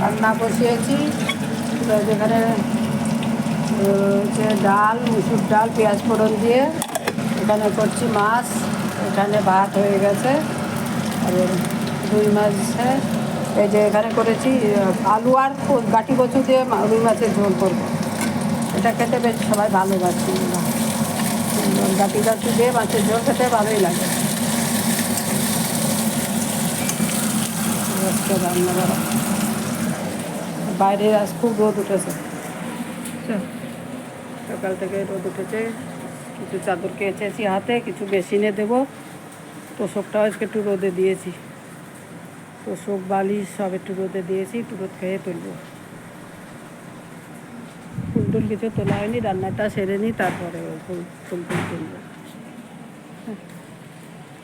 রান্না বসিয়েছি। যেখানে হচ্ছে ডাল, মুসুর ডাল, পেঁয়াজ ফোড়ন দিয়ে এখানে করছি মাছ। এখানে ভাত হয়ে গেছে। আর রুই মাছে। এই যে এখানে করেছি আলু আর গাটি কচু দিয়ে রুই মাছের ঝোল করব। এটা খেতে বেশ সবাই ভালোবাসি। গাটি কচু দিয়ে মাছের ঝোল খেতে ভালোই লাগে। আজকে রান্না বাইরে আজ খুব রোদ উঠেছে। সকাল থেকে রোদ উঠেছে। কিছু চাদর কেচেছি হাতে, কিছু বেসিনে দেবো। তোষকটাও আজকে একটু রোদে দিয়েছি। তোষক, বালিশ সব একটু রোদে দিয়েছি, একটু রোদ খেয়ে তুলবো। ফুল কিছু তোলা হয়নি, রান্নাটা সেরে নিই, তারপরে ফুল ফুল টুল তুলবো।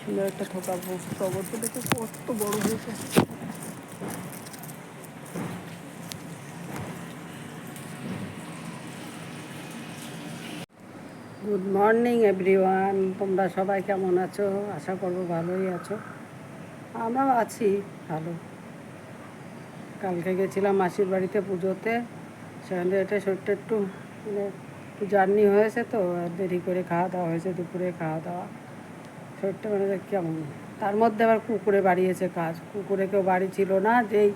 সুন্দর একটা পোস্ত অবশ্য দেখে কত বড় হয়েছে। গুড মর্নিং এভরিওয়ান তোমরা সবাই কেমন আছো? আশা করব ভালোই আছো। আমরাও আছি ভালো। কালকে গেছিলাম মাসির বাড়িতে পুজোতে। সেখান থেকে এটা শরীরটা একটু মানে জার্নি হয়েছে তো দেরি করে খাওয়া দাওয়া হয়েছে, দুপুরে খাওয়া দাওয়া। শরীরটা মানে কেমন। তার মধ্যে আবার কুকুরে বাড়িয়েছে কাজ। কুকুরে কেউ বাড়ি ছিল না, যেই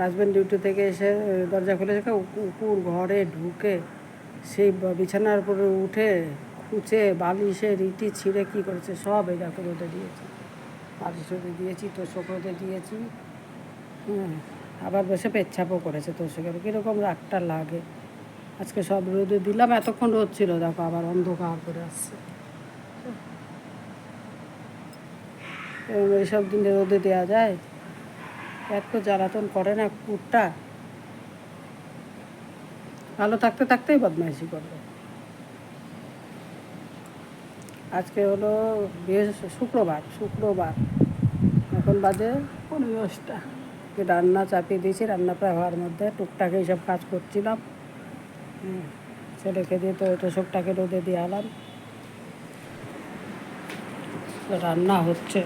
হাজব্যান্ড ডিউটি থেকে এসে দরজা খুলে কুকুর ঘরে ঢুকে সেই বিছানার উপরে উঠে খুঁচে বালিশে রিটি ছিঁড়ে কী করেছে, সব এই দেখো রোদে দিয়েছি। বালিশ রোদে দিয়েছি, তোষক রোদে দিয়েছি হ্যাঁ। আবার বসে পেচ্ছাপও করেছে তোষকের। কীরকম রাগটা লাগে। আজকে সব রোদে দিলাম, এতক্ষণ রোদ ছিল, দেখো আবার অন্ধকার করে আসছে। এইসব দিনে রোদে দেওয়া যায়। এত জ্বালাতন করে না কুকুরটা। ভালো থাকতে থাকতেই বদমাইশি করবে। আজকে হলো শুক্রবার শুক্রবার। এখন বাজে যে রান্না চাপিয়ে দিয়েছি, রান্না প্রায় হওয়ার মধ্যে টুকটাক এইসব কাজ করছিলাম। ছেলেকে দিয়ে তো তোষকটাকে রোদে দিয়ে আলাম রান্না হচ্ছে।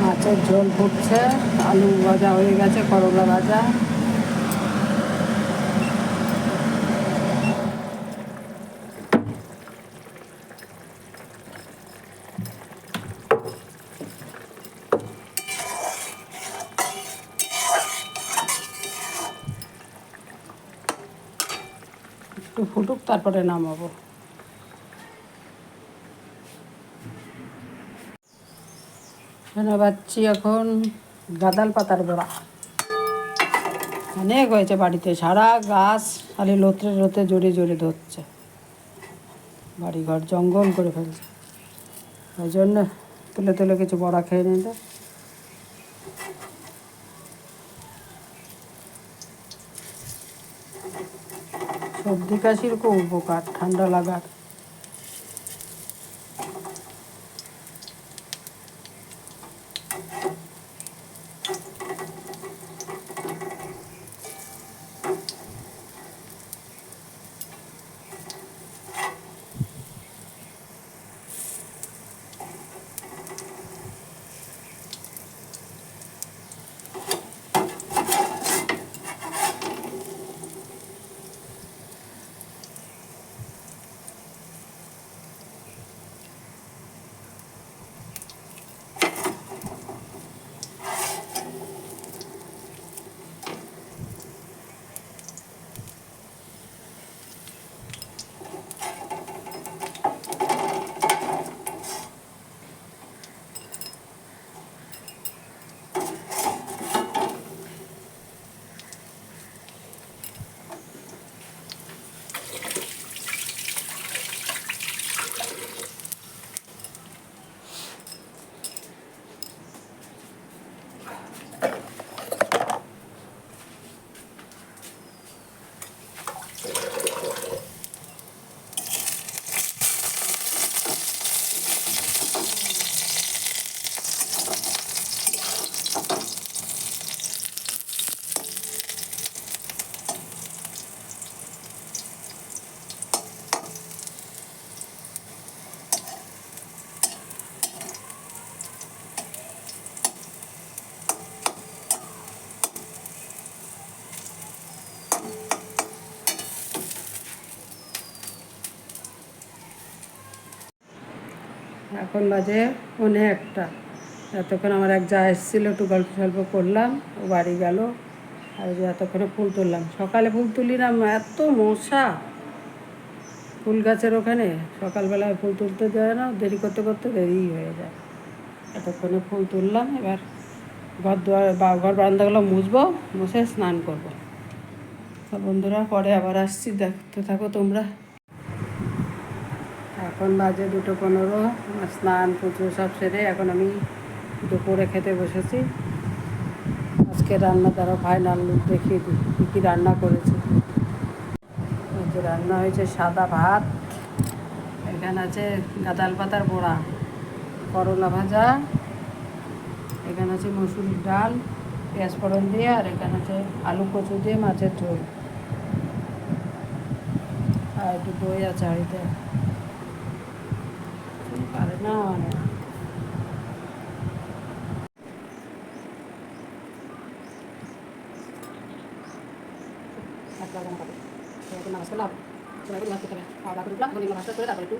মাছের ঝোল ফুটছে আলু ভাজা হয়ে গেছে করলা ভাজা। একটু ফুটুক তারপরে নামাবো। এখানে পাচ্ছি এখন গাদাল পাতার বড়া। অনেক হয়েছে বাড়িতে, সারা গাছ খালি লোত্রে লোতে জড়ে জড়ে ধরছে। বাড়িঘর জঙ্গল করে ফেলছে। ওই জন্য তুলে তুলে কিছু বড়া খেয়ে নিলে সর্দি কাশির খুব উপকার, ঠান্ডা লাগার। এখন বাজে পৌনে একটা। এতক্ষণ আমার এক যা এসেছিল একটু গল্প সল্প করলাম, ও বাড়ি গেল। আর এতক্ষণে ফুল তুললাম। সকালে ফুল তুলি না এত মশা। ফুল গাছের ওখানে সকালবেলায় ফুল তুলতে যায় না, দেরি করতে করতে দেরিই হয়ে যায়। এতক্ষণে ফুল তুললাম, এবার ঘর দুয়ার, বা, ঘর বারান্দাগুলো মুছবো, মুছে স্নান করব। বন্ধুরা, পরে আবার আসছি। দেখতে থাকো তোমরা। এখন বাজে দুটো পনেরো, স্নান, পুজো সব সেরে এখন আমি দুপুরে খেতে বসেছি। আজকে রান্না দ্বারা ফাইনাল দেখিয়ে দিই, কী কী রান্না করেছি। রান্না হয়েছে সাদা ভাত, এখানে আছে গাদাল পাতার বড়া, করলা ভাজা, এখানে আছে মসুরির ডাল, পেঁয়াজ ফোড়ন দিয়ে, আর এখানে আছে আলু কচু দিয়ে মাছের ঝোল। আর একটু দই আছে হাঁড়িতে। পারে না মানে নামাজ করলাম সবাই নামাজ করতে হবে খাওয়া দাওয়া করে উঠলাম এখন নামাজটা করে তারপরে একটু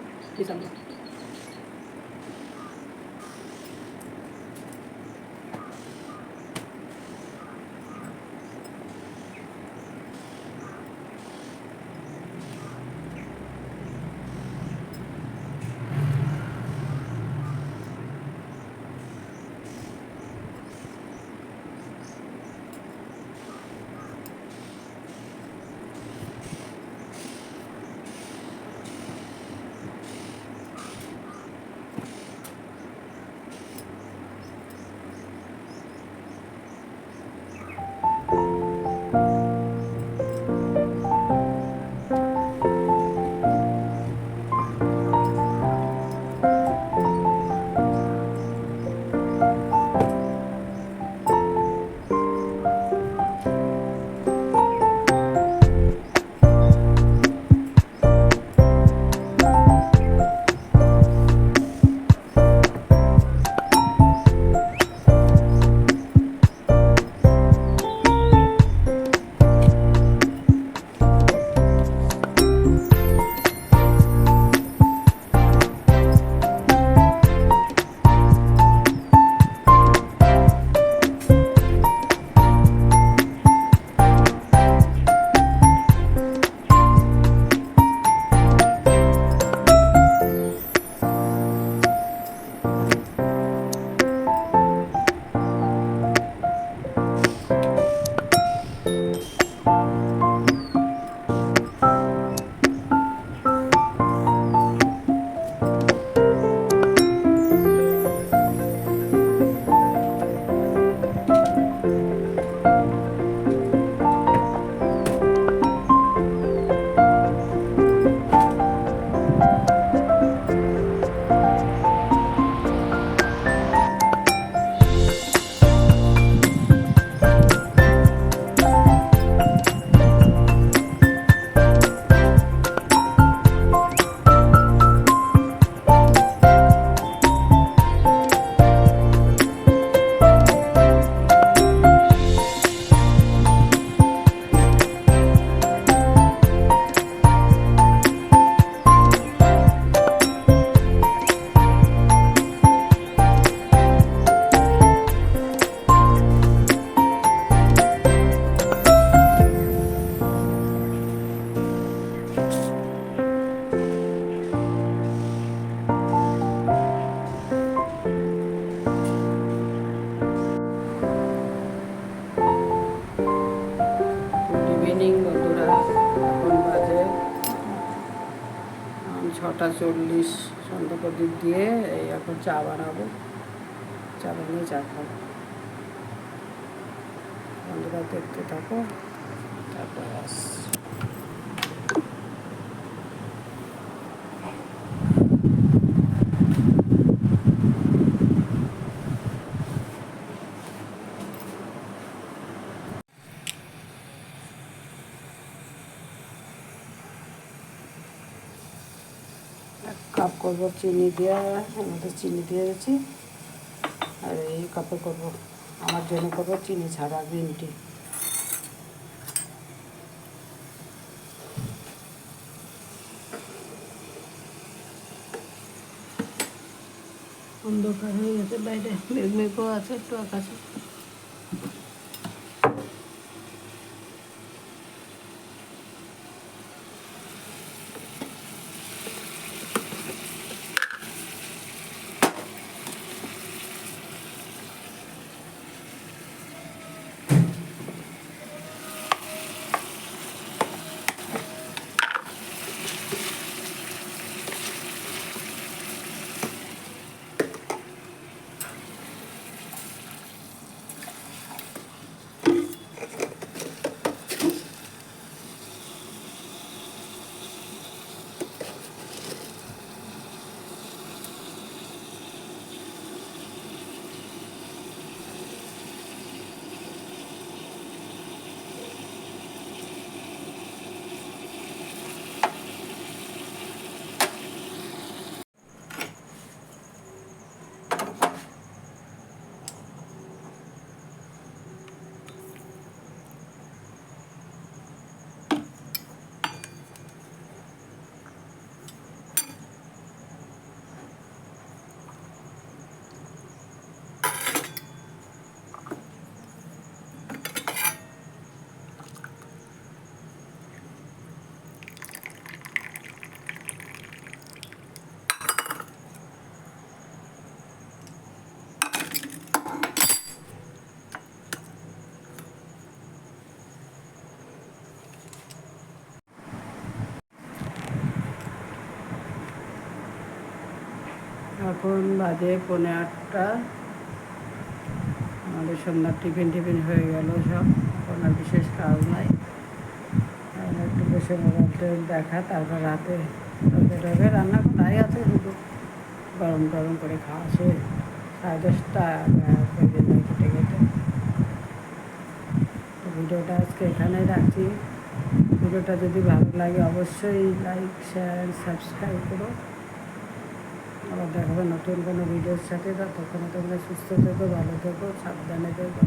সন্ধ্যা প্রদীপ দিয়ে এই এখন চা বানাবো চা বানিয়ে চা খাব বন্ধুরা দেখতে থাকো তারপর আসছি এক কাপ করব চিনি দেওয়া আমাদের চিনি দিয়ে গেছি আর এই কাপে করব, আমার জন্য করব চিনি ছাড়া গ্রিন টি। অন্ধকার হয়ে গেছে, বাইরে মেঘ আছে, একটু আকাশে। এখন বাজে পৌনে আটটা। আমাদের সন্ধ্যার টিফিন টিফিন হয়ে গেল সব এখন আর বিশেষ কাজ নাই। একটু বসে মোবাইল দেখা, তারপর রাতে রাতে রান্না করাই আছে দুটো গরম গরম করে খাওয়া সে সাড়ে দশটা কেটে কেটে তো ভিডিওটা আজকে এখানেই রাখছি। ভিডিওটা যদি ভালো লাগে অবশ্যই লাইক, শেয়ার, সাবস্ক্রাইব করো। আবার দেখাবে নতুন কোনো ভিডিওর সাথে ততক্ষণে তোমরা সুস্থ থেকো ভালো থেকো সাবধানে থেকো।